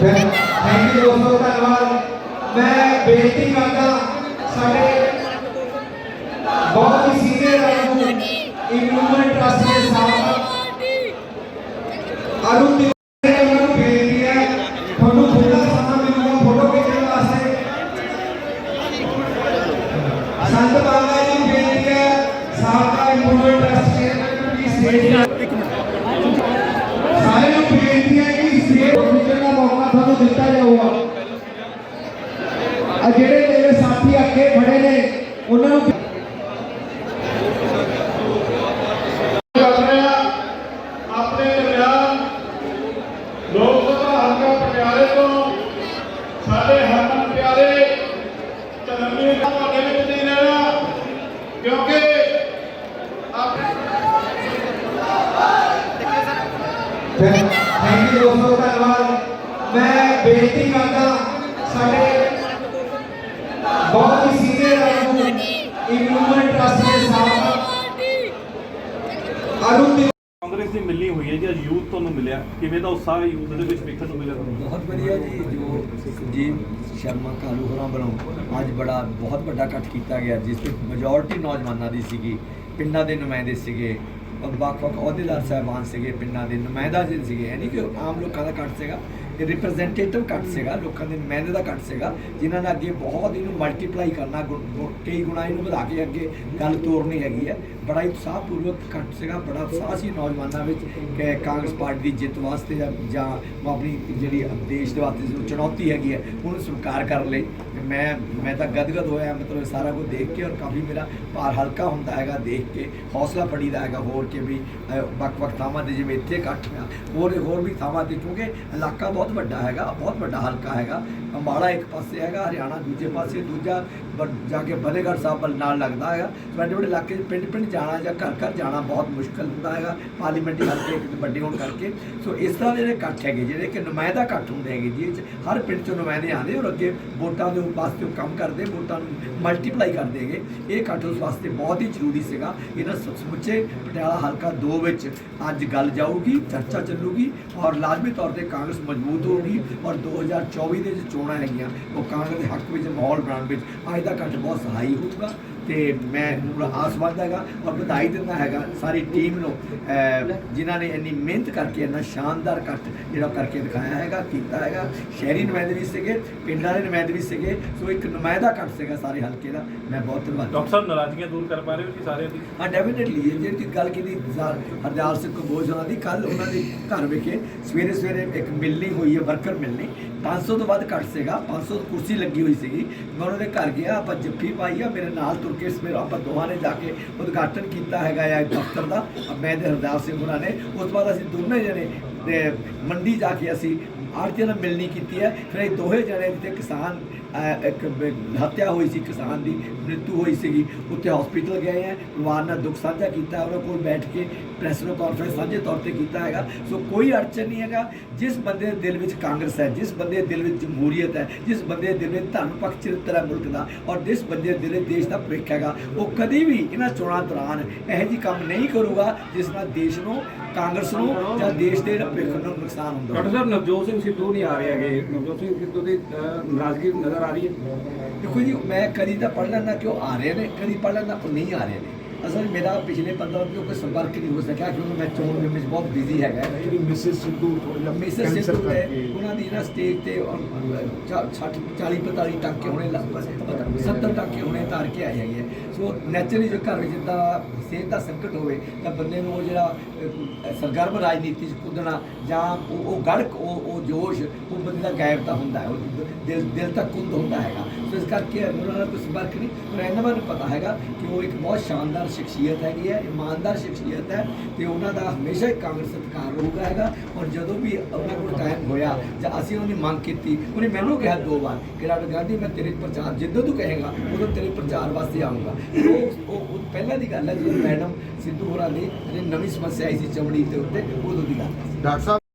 Thank you ਦੋਸਤੋ, ਧੰਨਵਾਦ। ਮੈਂ ਬੇਨਤੀ ਕਰਦਾ ਸਾਡੇ ਬਹੁਤ ਹੀ ਸੀਨੀਅਰ ਆਗੂ ਇੰਪਰੂਵਮੈਂਟ ਟਰਸਟ ਦੇ ਸਾਹਿਬ ਅਰੁਣ ਦੀ ਉਹਨਾਂ ਨੂੰ ਬੇਨਤੀ ਹੈ, ਤੁਹਾਨੂੰ ਥੋੜਾ ਸਮਾਂ ਮਿਲੂਗਾ, ਫੋਟੋ ਖਿੱਚਣ ਵਾਸਤੇ। ਸੰਤ ਬਾਬਾ ਸਾਬਕਾ ਇਮੂਵਮੈਂਟ ਟਰਸਟ ਚੇਅਰਮੈਨ ਦੀ ਸਟੇਜ ਸਾਰਿਆਂ ਨੂੰ ਬੇਨਤੀ ਹੈ ਕਿ ਸਟੇਜ ਖਿੱਚਣ ਦਾ ਮੌਕਾ ਤੁਹਾਨੂੰ ਦਿੱਤਾ ਜਾਊਗਾ ਆ ਜਿਹੜੇ ਮੇਰੇ ਸਾਥੀ ਅੱਗੇ ਖੜੇ ਨੇ ਉਹਨਾਂ ਨੂੰ ਕਰ ਰਹੇ ਆ ਆਪਣੇ ਦਰਮਿਆਨ ਲੋਕ ਸਭਾ ਹਲਕਾ ਪਟਿਆਲੇ ਤੋਂ ਸਾਡੇ ਹਰਮਨ ਪਿਆਰੇ ਧਰਮੀ ਤੁਹਾਡੇ ਵਿੱਚ ਨਹੀਂ ਰਹਿਣਾ ਕਿਉਂਕਿ ਆਪਣੇ ਥੈਂਕ ਯੂ ਦੋਸਤੋ ਧੰਨਵਾਦ। ਮੈਂ ਬੇਨਤੀ ਕਰਦਾ ਸਾਡੇ ਬਹੁਤ ਹੀ ਸੀਨੀਅਰ ਆਗੂ ਇਮੂਵਮੈਂਟ ਟਰਸਟ ਦੇ ਸਾਥ। ਅਰੁਣ ਦੀ ਕਾਂਗਰਸ ਦੀ ਮਿਲਣੀ ਹੋਈ ਹੈ ਜੀ ਅੱਜ ਯੂਥ ਤੁਹਾਨੂੰ ਮਿਲਿਆ। ਕਿਵੇਂ ਦਾ ਉਤਸ਼ਾਹ ਯੂਥ ਦੇ ਵਿੱਚ ਵੇਖਣ ਨੂੰ ਮਿਲਿਆ ਤੁਹਾਨੂੰ? ਬਹੁਤ ਵਧੀਆ ਜੀ ਜੋ ਸੁਖਜੀਤ ਸ਼ਰਮਾ ਕਾਲੂ ਹੋਰਾਂ ਵੱਲੋਂ ਅੱਜ ਬੜਾ ਬਹੁਤ ਵੱਡਾ ਇਕੱਠ ਕੀਤਾ ਗਿਆ ਜਿਸ ਵਿੱਚ ਮੈਜੋਰਟੀ ਨੌਜਵਾਨਾਂ ਦੀ ਸੀਗੀ ਪਿੰਡਾਂ ਦੇ ਨੁਮਾਇੰਦੇ ਸੀਗੇ ਵੱਖ-ਵੱਖ ਅਹੁਦੇਦਾਰ ਸਾਹਿਬਾਨ ਸੀਗੇ, ਪਿੰਡਾਂ ਦੇ ਨੁਮਾਇੰਦਾ ਜੀ ਸੀਗੇ ਇਹ ਨਹੀਂ ਕਿ ਆਮ ਲੋਕਾਂ ਦਾ ਇਕੱਠ ਸੀਗਾ। ਰਿਪਰੈਜ਼ੈਂਟੇਟਿਵ ਇਕੱਠ ਸੀਗਾ, ਲੋਕਾਂ ਦੇ ਨੁਮਾਇੰਦੇ ਦਾ ਇਕੱਠ ਸੀਗਾ, ਜਿਨ੍ਹਾਂ ਨੇ ਅੱਗੇ ਬਹੁਤ ਇਹਨੂੰ ਮਲਟੀਪਲਾਈ ਕਰਨਾ ਗੁ- ਕਈ ਗੁਣਾ ਇਹਨੂੰ ਵਧਾ ਕੇ ਅੱਗੇ ਗੱਲ ਤੋਰਨੀ ਹੈਗੀ ਹੈ। ਬੜਾ ਹੀ ਉਤਸ਼ਾਹਪੂਰਵਕ ਇਕੱਠ ਸੀਗਾ, ਬੜਾ ਉਤਸ਼ਾਹ ਸੀ ਨੌਜਵਾਨਾਂ ਵਿੱਚ ਕਿ ਕਾਂਗਰਸ ਪਾਰਟੀ ਦੀ ਜਿੱਤ ਵਾਸਤੇ ਜਾਂ ਜਾਂ ਆਪਣੀ ਜਿਹੜੀ ਦੇਸ਼ ਦੇ ਵਾਸਤੇ ਜੋ ਚੁਣੌਤੀ ਹੈਗੀ ਹੈ, ਉਹਨੂੰ ਸਵੀਕਾਰ ਕਰਨ ਲਈ। ਮੈਂ ਮੈਂ ਤਾਂ ਗਦਗਦ ਹੋਇਆ, ਮਤਲਬ ਸਾਰਾ ਕੁਝ ਦੇਖ ਕੇ ਔਰ ਕਾਫੀ ਮੇਰਾ ਭਾਰ ਹਲਕਾ ਹੁੰਦਾ ਹੈਗਾ ਦੇਖ ਕੇ, ਹੌਸਲਾ ਫੜੀਦਾ ਹੈਗਾ ਹੋਰ ਕਿ ਵੀ ਵੱਖ-ਵੱਖ ਥਾਵਾਂ ਤੇ ਜਿਵੇਂ ਇੱਥੇ ਇਕੱਠ ਹੋਇਆ, ਹੋਰ ਹੋਰ ਵੀ ਥਾਵਾਂ ਤੇ ਕਿਉਂਕਿ ਇਲਾਕਾ ਬਹੁਤ ਬਹੁਤ ਵੱਡਾ ਹੈਗਾ, ਬਹੁਤ ਵੱਡਾ ਹਲਕਾ ਹੈਗਾ। ਅੰਬਾਲਾ ਇੱਕ ਪਾਸੇ ਹੈਗਾ, ਹਰਿਆਣਾ ਦੂਜੇ ਪਾਸੇ, ਦੂਜਾ ਜਾ ਕੇ ਫਤਿਹਗੜ੍ਹ ਸਾਹਿਬ ਵੱਲ ਨਾਲ ਲੱਗਦਾ ਹੈਗਾ। ਵੱਡੇ ਵੱਡੇ ਇਲਾਕੇ ਪਿੰਡ ਪਿੰਡ ਜਾਣਾ ਜਾਂ ਘਰ ਘਰ ਜਾਣਾ ਬਹੁਤ ਮੁਸ਼ਕਲ ਹੁੰਦਾ ਹੈਗਾ ਪਾਰਲੀਮੈਂਟਰੀ ਹਲਕੇ ਵੱਡੇ ਹੋਣ ਕਰਕੇ। ਸੋ ਇਸ ਤਰ੍ਹਾਂ ਦੇ ਜਿਹੜੇ ਇਕੱਠ ਹੈਗੇ, ਜਿਹੜੇ ਕਿ ਨੁਮਾਇੰਦਾ ਇਕੱਠ ਹੁੰਦੇ ਹੈਗੇ, ਜਿਹਦੇ 'ਚ ਹਰ ਪਿੰਡ 'ਚੋਂ ਨੁਮਾਇੰਦੇ ਆਉਂਦੇ ਔਰ ਅੱਗੇ ਵੋਟਾਂ ਦੇ ਵਾਸਤੇ ਉਹ ਕੰਮ ਕਰਦੇ, ਵੋਟਾਂ ਨੂੰ ਮਲਟੀਪਲਾਈ ਕਰਦੇ ਹੈਗੇ। ਇਹ ਇਕੱਠ ਉਸ ਵਾਸਤੇ ਬਹੁਤ ਹੀ ਜ਼ਰੂਰੀ ਸੀਗਾ। ਇਹਨਾਂ ਸਮੁੱਚੇ ਪਟਿਆਲਾ ਹਲਕਾ 2 ਵਿੱਚ ਅੱਜ ਗੱਲ ਜਾਊਗੀ, ਚਰਚਾ ਚੱਲੂਗੀ ਔਰ ਲਾਜ਼ਮੀ ਤੌਰ ਤੇ ਕਾਂਗਰਸ ਮਜ਼ਬੂਤ ਹੋਊਗੀ ਔਰ 2024 ਦੇ ਜੋ ਚੋਣਾਂ ਹੈਗੀਆਂ, ਉਹ ਕਾਂਗਰਸ ਦੇ ਹੱਕ ਵਿੱਚ, ਮਾਹੌਲ ਬਣਾਉਣ ਵਿੱਚ, ਅੱਜ ਦਾ ਇਕੱਠ ਬਹੁਤ ਸਹਾਈ ਹੋਊਗਾ। ਤੇ ਮੈਂ ਪੂਰਾ ਆਸਵਾਦ ਹੈਗਾ ਔਰ ਵਧਾਈ ਦਿੰਦਾ ਹੈਗਾ ਸਾਰੀ ਟੀਮ ਨੂੰ ਜਿਨ੍ਹਾਂ ਨੇ ਇੰਨੀ ਮਿਹਨਤ ਕਰਕੇ ਇੰਨਾ ਸ਼ਾਨਦਾਰ ਇਕੱਠ ਜਿਹੜਾ ਕਰਕੇ ਦਿਖਾਇਆ ਹੈਗਾ ਕੀਤਾ ਹੈਗਾ। ਸ਼ਹਿਰੀ ਨੁਮਾਇੰਦੇ ਵੀ ਸੀਗੇ ਪਿੰਡਾਂ ਦੇ ਨੁਮਾਇੰਦੇ ਵੀ ਸੀਗੇ ਸੋ ਇੱਕ ਨੁਮਾਇੰਦਾ ਇਕੱਠ ਸੀਗਾ ਸਾਰੇ ਹਲਕੇ ਦਾ। ਮੈਂ ਬਹੁਤ ਧੰਨਵਾਦ ਡਾਕਟਰ ਸਾਹਿਬ ਨਾਰਾਜ਼ਗੀਆਂ ਦੂਰ ਕਰ ਪਾ ਰਹੇ ਹੋ ਜੀ ਸਾਰਿਆਂ ਦੀ? ਹਾਂ ਡੈਫੀਨਿਟਲੀ ਜਿਹੜੀ ਤੁਸੀਂ ਗੱਲ ਕੀਤੀ ਸਰ ਹਰਦਿਆਲ ਸਿੰਘ ਕੰਬੋਜ ਉਹਨਾਂ ਦੀ ਕੱਲ ਉਹਨਾਂ ਦੇ ਘਰ ਵਿਖੇ ਸਵੇਰੇ ਸਵੇਰੇ ਇੱਕ ਮਿਲਣੀ ਹੋਈ ਹੈ ਵਰਕਰ ਮਿਲਣੀ। 500 ਤੋਂ ਵੱਧ ਘੱਟ ਸੀਗਾ 500 ਕੁਰਸੀ ਲੱਗੀ ਹੋਈ ਸੀਗੀ। ਮੈਂ ਉਹਨਾਂ ਦੇ ਘਰ ਗਿਆ, ਆਪਾਂ ਜੱਫੀ ਪਾਈ ਆ, ਮੇਰੇ ਨਾਲ ਤੁਰ ਕੇ ਸਵੇਰ ਆਪਾਂ ਦੋਹਾਂ ਨੇ ਜਾ ਕੇ ਉਦਘਾਟਨ ਕੀਤਾ ਹੈਗਾ ਆ ਦਫ਼ਤਰ ਦਾ ਮੈਂ ਤੇ ਹਰਦਿਆਲ ਸਿੰਘ ਉਹਨਾਂ ਨੇ। ਉਸ ਤੋਂ ਬਾਅਦ ਅਸੀਂ ਦੋਨੇ ਜਣੇ ਮੰਡੀ ਜਾ ਕੇ ਅਸੀਂ ਆਰਤੀਆਂ ਨਾਲ ਮਿਲਣੀ ਕੀਤੀ ਹੈ ਫਿਰ ਇਹ ਦੋਹੇ ਜਣੇ ਜਿੱਥੇ ਕਿਸਾਨ ਇੱਕ ਹੱਤਿਆ ਹੋਈ ਸੀ, ਕਿਸਾਨ ਦੀ ਮ੍ਰਿਤੂ ਹੋਈ ਸੀਗੀ। ਉੱਥੇ ਹਸਪੀਟਲ ਗਏ ਹੈ ਪਰਿਵਾਰ ਨਾਲ ਦੁੱਖ ਸਾਂਝਾ ਕੀਤਾ, ਉਹਨਾਂ ਕੋਲ ਬੈਠ ਕੇ ਪ੍ਰੈਸ ਨੂੰ ਕਾਨਫਰੰਸ ਸਾਂਝੇ ਤੌਰ ਤੇ ਕੀਤਾ ਹੈਗਾ। ਸੋ ਕੋਈ ਅੜਚਨ ਨਹੀਂ ਹੈਗਾ। ਜਿਸ ਬੰਦੇ ਦੇ ਦਿਲ ਵਿੱਚ ਕਾਂਗਰਸ ਹੈ, ਜਿਸ ਬੰਦੇ ਦੇ ਦਿਲ ਵਿੱਚ ਜਮਹੂਰੀਅਤ ਹੈ, ਜਿਸ ਬੰਦੇ ਦੇ ਦਿਲ ਵਿੱਚ ਧਰਮ ਪੱਖ ਚਰਿੱਤਰ ਹੈ ਮੁਲਕ ਦਾ, ਔਰ ਜਿਸ ਬੰਦੇ ਦੇ ਦਿਲ ਵਿੱਚ ਦੇਸ਼ ਦਾ ਭਵਿੱਖ ਹੈਗਾ, ਉਹ ਕਦੀ ਵੀ ਇਹਨਾਂ ਚੋਣਾਂ ਦੌਰਾਨ ਇਹੋ ਜਿਹੀ ਕੰਮ ਨਹੀਂ ਕਰੂਗਾ, ਜਿਸ ਨਾਲ ਦੇਸ਼ ਨੂੰ, ਕਾਂਗਰਸ ਨੂੰ ਜਾਂ ਦੇਸ਼ ਦੇ ਭਵਿੱਖ ਨੂੰ ਨੁਕਸਾਨ ਹੁੰਦਾ ਡਾਕਟਰ ਸਾਹਿਬ, ਨਵਜੋਤ ਸਿੰਘ ਸਿੱਧੂ ਨਹੀਂ ਆ ਰਹੇ ਹੈਗੇ। ਨਵਜੋਤ ਸਿੰਘ ਸਿੱਧੂ ਦੀ ਨਾਰਾਜ਼ਗੀ ਨਜ਼ਰ ਆ ਰਹੀ ਹੈ। ਦੇਖੋ ਜੀ, ਮੈਂ ਕਦੀ ਤਾਂ ਪੜ੍ਹ ਲੈਂਦਾ ਕਿ ਉਹ ਆ ਰਹੇ ਨੇ, ਕਦੀ ਪੜ੍ਹ ਲੈਂਦਾ, ਉਹ ਨਹੀਂ ਆ ਰਹੇ ਨੇ। ਅਸਲ ਮੇਰਾ ਪਿਛਲੇ 15 ਦਿਨ ਤੋਂ ਕੋਈ ਸੰਪਰਕ ਨਹੀਂ ਹੋ ਸਕਿਆ ਕਿਉਂਕਿ ਮੈਂ ਚੋਣ ਦੇ ਵਿੱਚ ਬਹੁਤ ਬਿਜ਼ੀ ਹੈਗਾ। ਜਿਹੜੀ ਮਿਸਿਸ ਸਿੱਧੂ ਥੋੜਾ ਜਿਹਾ ਮਿਸਸ ਸਿੱਧੂ ਨੇ ਕਰਕੇ। ਉਹਨਾਂ ਦੀ ਨਾ ਸਟੇਜ ਤੇ 60 40 45 ਟਾਂਕੇ ਹੋਣੇ ਲਗਭਗ 70 ਟਾਂਕੇ ਹੋਣੇ ਤਾਰ ਕੇ ਆਏ ਹੈਗੇ। ਸੋ ਨੈਚੁਰਲੀ ਜੋ ਘਰ ਵਿੱਚ ਜਿੱਦਾਂ ਸਿਹਤ ਦਾ ਸੰਕਟ ਹੋਵੇ ਤਾਂ ਬੰਦੇ ਨੂੰ ਉਹ ਜਿਹੜਾ ਸਰਗਰਮ ਰਾਜਨੀਤੀ 'ਚ ਕੁੱਦਣਾ ਜਾਂ ਉਹ ਗੜਕ ਉਹ ਉਹ ਜੋਸ਼ ਉਹ ਬੰਦੇ ਦਾ ਗਾਇਬ ਤਾਂ ਹੁੰਦਾ ਹੈ ਉਹ ਦਿਲ ਦਿਲ ਤੱਕ ਕੁੰਦ ਹੁੰਦਾ ਹੈਗਾ। ਸੋ ਇਸ ਕਰਕੇ ਉਹਨਾਂ ਨਾਲ ਕੋਈ ਸੰਪਰਕ ਨਹੀਂ ਪਰ ਇਹਨਾਂ ਮੈਨੂੰ ਪਤਾ ਹੈਗਾ ਕਿ ਉਹ ਇੱਕ ਬਹੁਤ ਸ਼ਾਨਦਾਰ ਸ਼ਖਸੀਅਤ ਹੈਗੀ ਹੈ, ਇਮਾਨਦਾਰ ਸ਼ਖਸੀਅਤ ਹੈ ਤੇ ਉਹਨਾਂ ਦਾ ਹਮੇਸ਼ਾ ਹੀ ਕਾਂਗਰਸ ਸਤਿਕਾਰ ਰਹੂਗਾ ਹੈਗਾ। ਔਰ ਜਦੋਂ ਵੀ ਉਹਨਾਂ ਕੋਲ ਟਾਈਮ ਹੋਇਆ ਜਾਂ ਅਸੀਂ ਉਹਦੀ ਮੰਗ ਕੀਤੀ, ਉਹਨੇ ਮੈਨੂੰ ਕਿਹਾ ਦੋ ਵਾਰ ਕਿ ਡਾਕਟਰ ਗਾਂਧੀ, ਮੈਂ ਤੇਰੇ ਪ੍ਰਚਾਰ ਜਦੋਂ ਤੂੰ ਕਹੇਗਾ, ਉਦੋਂ ਤੇਰੇ ਪ੍ਰਚਾਰ ਵਾਸਤੇ ਆਊਂਗਾ। ਉਹ ਉਹ ਪਹਿਲਾਂ ਦੀ ਗੱਲ ਹੈ, ਜਦੋਂ ਮੈਡਮ ਸਿੱਧੂ ਹੋਰਾਂ ਦੀ ਜਿਹੜੀ ਨਵੀਂ ਸਮੱਸਿਆ ਆਈ ਸੀ ਚਮੜੀ ਦੇ ਉੱਤੇ, ਉਦੋਂ ਦੀ ਗੱਲ ਡਾਕਟਰ ਸਾਹਿਬ